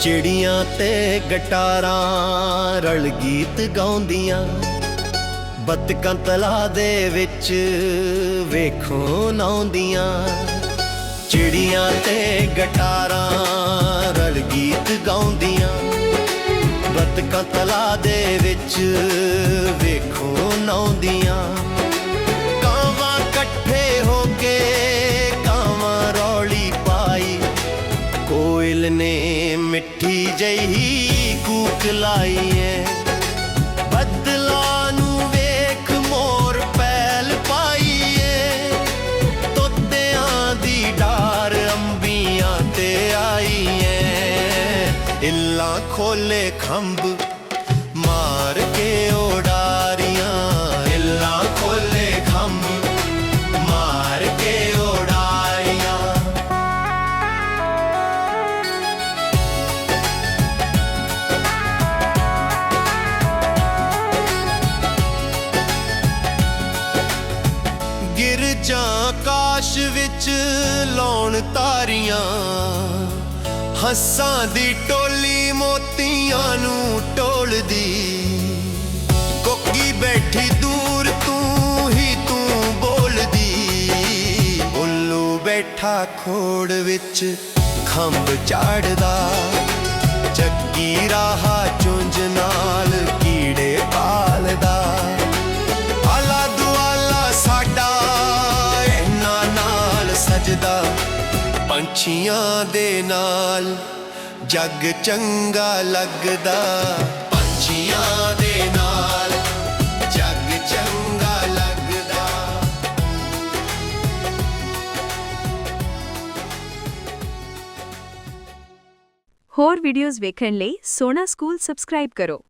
ਚਿੜੀਆਂ ਤੇ ਗਟਾਰਾਂ ਰਲ ਗੀਤ ਗਾਉਂਦੀਆਂ। ਬਤਕਾਂ ਤਲਾ ਦੇ ਵਿੱਚ ਵੇਖੋ ਨਾਉਂਦੀਆਂ ਚਿੜੀਆਂ ਤੇ ਗਟਾਰਾਂ ਰਲ ਗੀਤ ਗਾਉਂਦੀਆਂ। ਬਤਕਾਂ ਤਲਾ ਦੇ ਵਿੱਚ ਵੇਖੋ ਨਾਉਂਦੀਆਂ ਮਿੱਠੀ ਕੂਕ ਲਾਈ ਏ ਬੱਦਲਾਂ ਨੂੰ ਵੇਖ ਮੋਰ ਪੈਲ ਪਾਈਏ ਤੋਤਿਆਂ ਦੀ ਡਾਰ ਅੰਬੀਆਂ ਤੇ ਆਈਏ ਇੱਲਾ ਖੋਲੇ ਖੰਭ ਆਕਾਸ਼ ਵਿੱਚ ਲਾਉਣ ਤਾਰੀਆਂ, ਹੱਸਾਂ ਦੀ ਟੋਲੀ ਮੋਤੀਆਂ ਨੂੰ ਟੋਲਦੀ। ਕੋਕੀ ਬੈਠੀ ਦੂਰ ਤੂੰ ਹੀ ਤੂੰ ਬੋਲਦੀ। ਉੱਲੂ ਬੈਠਾ ਖੋੜ ਵਿੱਚ ਖੰਭ ਝਾੜਦਾ ਜੱਗੀ ਰਾਹ ਚੁੰਝਣਾ ਪੰਛੀਆਂ ਦੇ ਨਾਲ ਜੱਗ ਚੰਗਾ ਲੱਗਦਾ। ਪੰਛੀਆਂ ਦੇ ਨਾਲ ਜੱਗ ਚੰਗਾ ਲੱਗਦਾ। ਹੋਰ ਵੀਡੀਓਜ਼ ਵੇਖਣ ਲਈ ਸੋਨਾ ਸਕੂਲ ਸਬਸਕ੍ਰਾਈਬ ਕਰੋ।